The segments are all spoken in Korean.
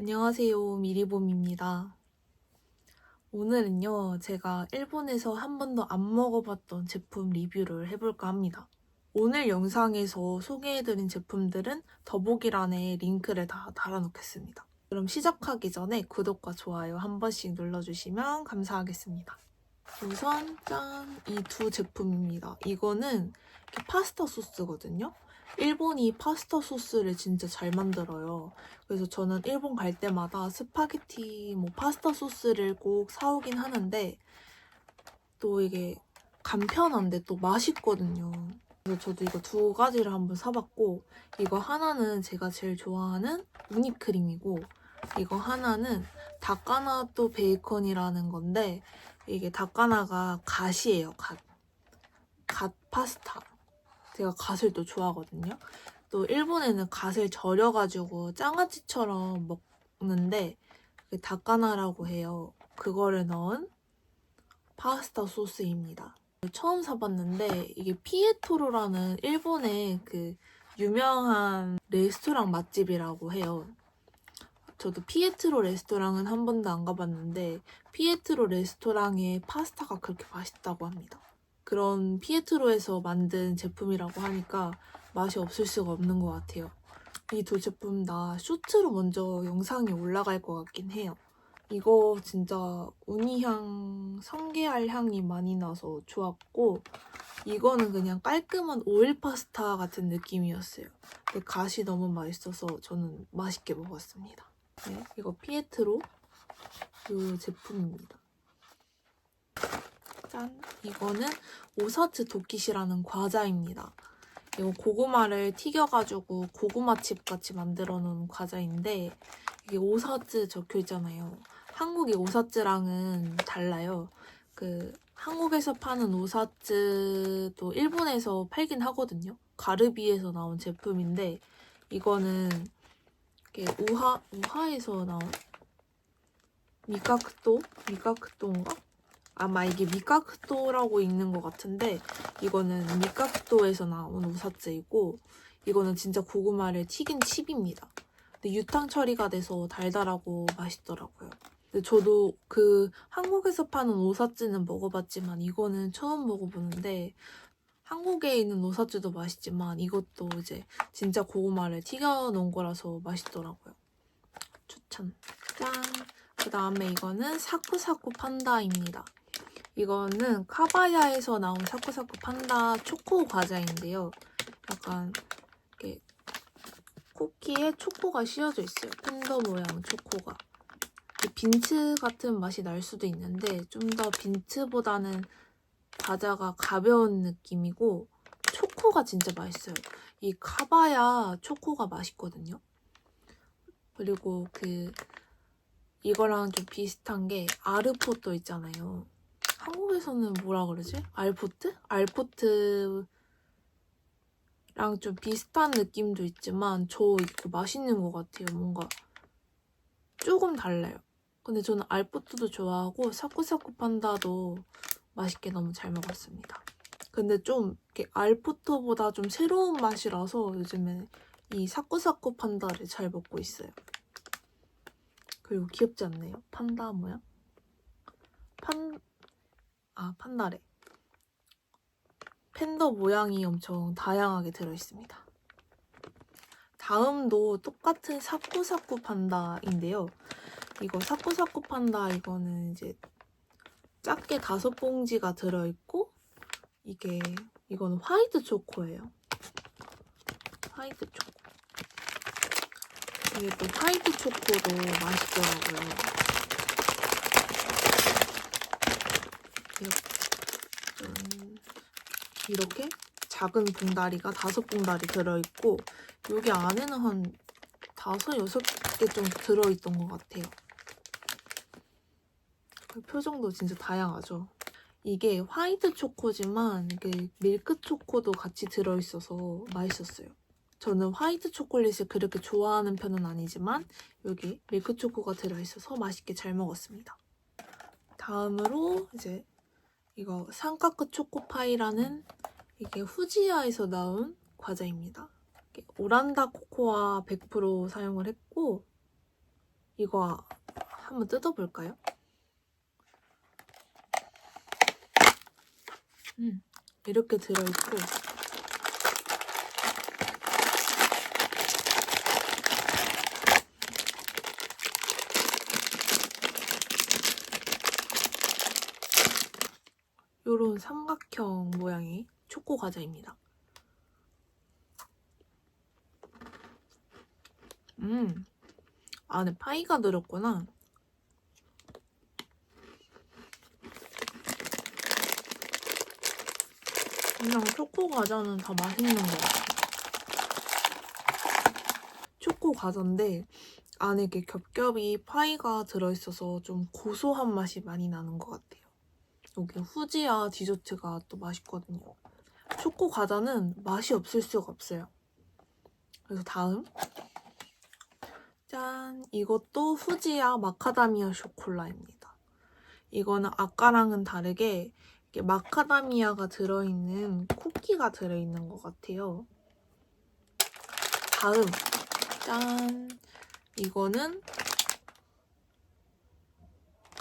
안녕하세요. 미리봄입니다. 오늘은요, 제가 일본에서 한 번도 안 먹어봤던 제품 리뷰를 해볼까 합니다. 오늘 영상에서 소개해드린 제품들은 더보기란에 링크를 다 달아놓겠습니다. 그럼 시작하기 전에 구독과 좋아요 한 번씩 눌러주시면 감사하겠습니다. 우선 짠! 이 두 제품입니다. 이거는 파스타 소스거든요. 일본이 파스타 소스를 진짜 잘 만들어요. 그래서 저는 일본 갈 때마다 스파게티, 뭐 파스타 소스를 꼭 사오긴 하는데 또 이게 간편한데 또 맛있거든요. 그래서 저도 이거 두 가지를 한번 사봤고 이거 하나는 제가 제일 좋아하는 우니크림이고 이거 하나는 다까나또 베이컨이라는 건데 이게 다까나가 갓이에요, 갓. 갓 파스타. 제가 갓을 또 좋아하거든요. 또 일본에는 갓을 절여가지고 장아찌처럼 먹는데 다까나라고 해요. 그거를 넣은 파스타 소스입니다. 처음 사봤는데 이게 피에토로라는 일본의 그 유명한 레스토랑 맛집이라고 해요. 저도 피에트로 레스토랑은 한 번도 안 가봤는데 피에트로 레스토랑의 파스타가 그렇게 맛있다고 합니다. 그런 피에트로에서 만든 제품이라고 하니까 맛이 없을 수가 없는 것 같아요. 이 두 제품 다 쇼트로 먼저 영상이 올라갈 것 같긴 해요. 이거 진짜 우니향, 성게알 향이 많이 나서 좋았고 이거는 그냥 깔끔한 오일 파스타 같은 느낌이었어요. 근데 갓이 너무 맛있어서 저는 맛있게 먹었습니다. 네, 이거 피에트로 이 제품입니다. 짠! 이거는 오사츠 도끼시라는 과자입니다. 이거 고구마를 튀겨가지고 고구마칩 같이 만들어 놓은 과자인데 이게 오사츠 적혀 있잖아요. 한국의 오사츠랑은 달라요. 그 한국에서 파는 오사츠도 일본에서 팔긴 하거든요. 가르비에서 나온 제품인데 이거는 우하 우하에서 나온 미카크토 미카크토인가? 아마 이게 미카크토라고 읽는 것 같은데 이거는 미카크토에서 나온 우사츠이고 이거는 진짜 고구마를 튀긴 칩입니다. 근데 유탕 처리가 돼서 달달하고 맛있더라고요. 근데 저도 그 한국에서 파는 오사츠는 먹어봤지만 이거는 처음 먹어보는데 한국에 있는 오사츠도 맛있지만 이것도 이제 진짜 고구마를 튀겨 놓은 거라서 맛있더라고요. 추천. 짠! 그 다음에 이거는 사쿠사쿠 판다입니다. 이거는 카바야에서 나온 사쿠사쿠 판다 초코 과자인데요. 약간 이렇게 쿠키에 초코가 씌워져 있어요. 팬더 모양 초코가. 빈츠 같은 맛이 날 수도 있는데 좀 더 빈츠보다는 과자가 가벼운 느낌이고 초코가 진짜 맛있어요. 이 카바야 초코가 맛있거든요. 그리고 그 이거랑 좀 비슷한 게 아르포또 있잖아요. 한국에서는 뭐라 그러지? 알포트? 알포트랑 좀 비슷한 느낌도 있지만 저 이거 맛있는 것 같아요. 뭔가 조금 달라요. 근데 저는 알포트도 좋아하고 사쿠사쿠 판다도 맛있게 너무 잘 먹었습니다. 근데 좀 이렇게 알포트보다 좀 새로운 맛이라서 요즘에 이 사쿠사쿠 판다를 잘 먹고 있어요. 그리고 귀엽지 않나요? 판다 모양? 판, 아, 판다래. 팬더 모양이 엄청 다양하게 들어있습니다. 다음도 똑같은 사쿠사쿠 판다인데요. 이거 사쿠사쿠 판다 이거는 이제 작게 다섯 봉지가 들어있고 이게 이거는 화이트 초코예요. 화이트 초코. 이게 또 화이트 초코도 맛있더라고요. 이렇게, 이렇게 작은 봉다리가 다섯 봉다리 들어있고 여기 안에는 한 다섯 여섯 개 정도 들어있던 것 같아요. 그 표정도 진짜 다양하죠. 이게 화이트 초코지만 이게 밀크 초코도 같이 들어있어서 맛있었어요. 저는 화이트 초콜릿을 그렇게 좋아하는 편은 아니지만 여기 밀크 초코가 들어있어서 맛있게 잘 먹었습니다. 다음으로 이제 이거 삼카크 초코파이라는 이게 후지야에서 나온 과자입니다. 오란다 코코아 100% 사용을 했고 이거 한번 뜯어볼까요? 음, 이렇게 들어있고 요런 삼각형 모양의 초코 과자입니다. 음, 안에 파이가 들었구나. 그냥 초코 과자는 다 맛있는 것 같아요. 초코 과자인데 안에 이렇게 겹겹이 파이가 들어있어서 좀 고소한 맛이 많이 나는 것 같아요. 여기 후지야 디저트가 또 맛있거든요. 초코 과자는 맛이 없을 수가 없어요. 그래서 다음 짠! 이것도 후지야 마카다미아 쇼콜라입니다. 이거는 아까랑은 다르게 마카다미아가 들어있는 쿠키가 들어있는 것 같아요. 다음 짠! 이거는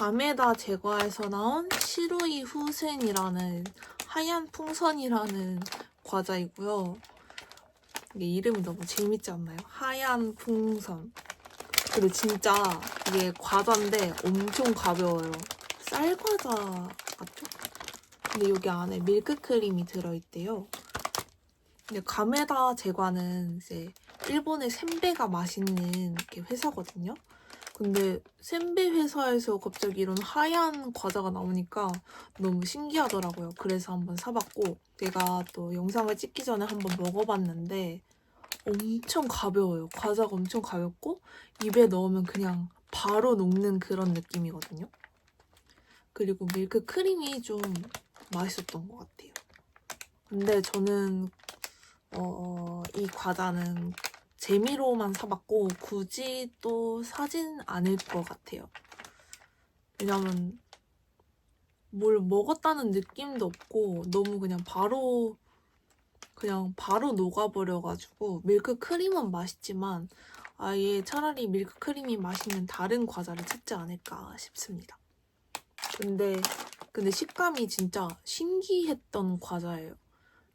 감에다 제과에서 나온 시루이 후센이라는 하얀 풍선이라는 과자이고요. 이게 이름이 너무 재밌지 않나요? 하얀 풍선. 그리고 진짜 이게 과자인데 엄청 가벼워요. 쌀과자 같죠? 근데 여기 안에 밀크크림이 들어있대요. 근데 가메다 제과는 이제 일본의 샌베가 맛있는 이렇게 회사거든요. 근데 샌베 회사에서 갑자기 이런 하얀 과자가 나오니까 너무 신기하더라고요. 그래서 한번 사봤고 제가 또 영상을 찍기 전에 한번 먹어봤는데 엄청 가벼워요. 과자가 엄청 가볍고 입에 넣으면 그냥 바로 녹는 그런 느낌이거든요. 그리고 밀크 크림이 좀 맛있었던 것 같아요. 근데 저는 어, 이 과자는 재미로만 사봤고 굳이 또 사진 않을 것 같아요. 왜냐면 뭘 먹었다는 느낌도 없고 너무 그냥 바로 그냥 바로 녹아버려가지고 밀크 크림은 맛있지만 아예 차라리 밀크 크림이 맛있는 다른 과자를 찾지 않을까 싶습니다. 근데 근데 식감이 진짜 신기했던 과자예요.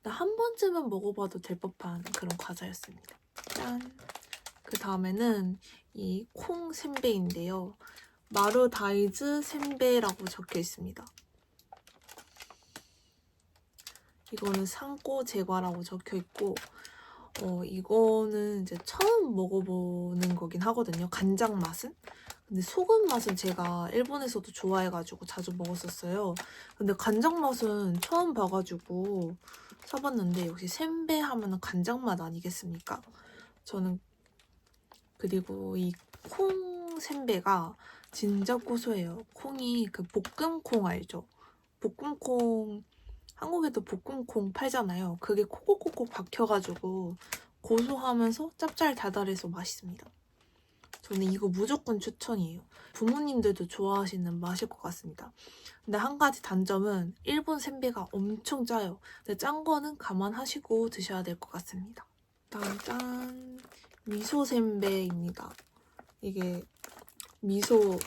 한 번쯤은 먹어봐도 될 법한 그런 과자였습니다. 짠. 그 다음에는 이 콩 샌베인데요. 마루다이즈 샌베라고 적혀 있습니다. 이거는 상꼬 제과라고 적혀 있고, 어, 이거는 이제 처음 먹어보는 거긴 하거든요. 간장 맛은. 근데 소금 맛은 제가 일본에서도 좋아해가지고 자주 먹었었어요. 근데 간장 맛은 처음 봐가지고 사봤는데 역시 샌베 하면 은 간장 맛 아니겠습니까? 저는 그리고 이콩 샌베가 진짜 고소해요. 콩이 그 볶음콩 알죠? 볶음콩 한국에도 볶음콩 팔잖아요. 그게 콕콕콕콕 박혀가지고 고소하면서 짭짤달달해서 맛있습니다. 저는 이거 무조건 추천이에요. 부모님들도 좋아하시는 맛일 것 같습니다. 근데 한 가지 단점은 일본 샌베가 엄청 짜요. 근데 짠 거는 감안하시고 드셔야 될 것 같습니다. 다음 짠 미소 샌베입니다. 이게 미소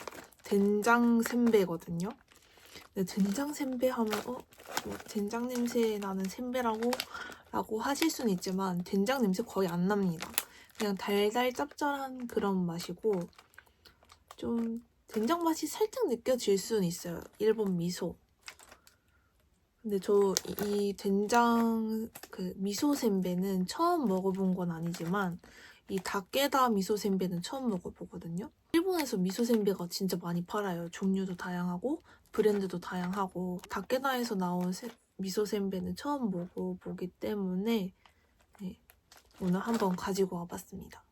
된장 샌베거든요. 근데 된장 샌베 하면 어? 뭐 된장 냄새 나는 샌베라고 라고 하실 수는 있지만 된장 냄새 거의 안 납니다. 그냥 달달 짭짤한 그런 맛이고 좀 된장 맛이 살짝 느껴질 수는 있어요. 일본 미소. 근데 저 이 된장 그 미소 샌베는 처음 먹어본 건 아니지만 이 다케다 미소 샌베는 처음 먹어보거든요. 일본에서 미소 샌베가 진짜 많이 팔아요. 종류도 다양하고 브랜드도 다양하고 다케다에서 나온 세- 미소 샌베는 처음 먹어보기 때문에 네, 오늘 한번 가지고 와봤습니다.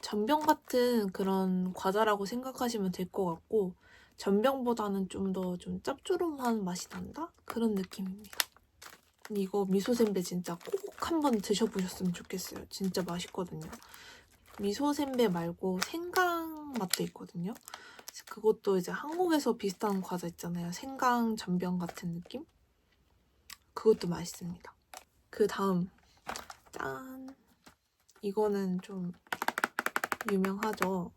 전병 같은 그런 과자라고 생각하시면 될 것 같고 전병보다는 좀더좀 짭조름한 맛이 난다? 그런 느낌입니다. 이거 미소센베 진짜 꼭 한번 드셔보셨으면 좋겠어요. 진짜 맛있거든요. 미소센베 말고 생강 맛도 있거든요. 그것도 이제 한국에서 비슷한 과자 있잖아요. 생강 전병 같은 느낌? 그것도 맛있습니다. 그 다음 짠 이거는 좀 유명하죠.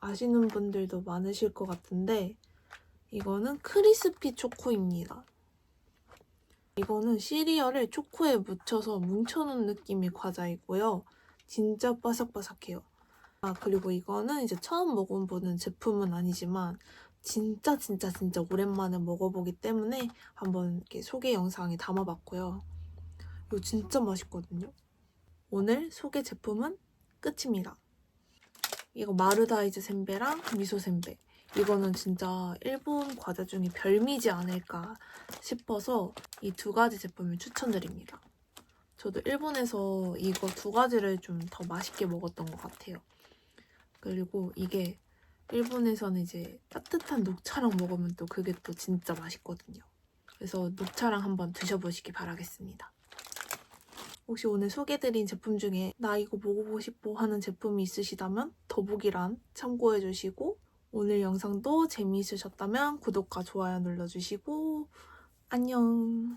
아시는 분들도 많으실 것 같은데 이거는 크리스피 초코입니다. 이거는 시리얼을 초코에 묻혀서 뭉쳐놓은 느낌의 과자이고요. 진짜 바삭바삭해요. 아, 그리고 이거는 이제 처음 먹어보는 제품은 아니지만 진짜 진짜 진짜 오랜만에 먹어보기 때문에 한번 이렇게 소개 영상에 담아봤고요. 이거 진짜 맛있거든요. 오늘 소개 제품은 끝입니다. 이거 마르다이즈 센베랑 미소 센베. 이거는 진짜 일본 과자 중에 별미지 않을까 싶어서 이 두 가지 제품을 추천드립니다. 저도 일본에서 이거 두 가지를 좀 더 맛있게 먹었던 것 같아요. 그리고 이게 일본에서는 이제 따뜻한 녹차랑 먹으면 또 그게 또 진짜 맛있거든요. 그래서 녹차랑 한번 드셔보시기 바라겠습니다. 혹시 오늘 소개드린 제품 중에 나 이거 먹어보고 싶어 하는 제품이 있으시다면 더보기란 참고해주시고 오늘 영상도 재미있으셨다면 구독과 좋아요 눌러주시고 안녕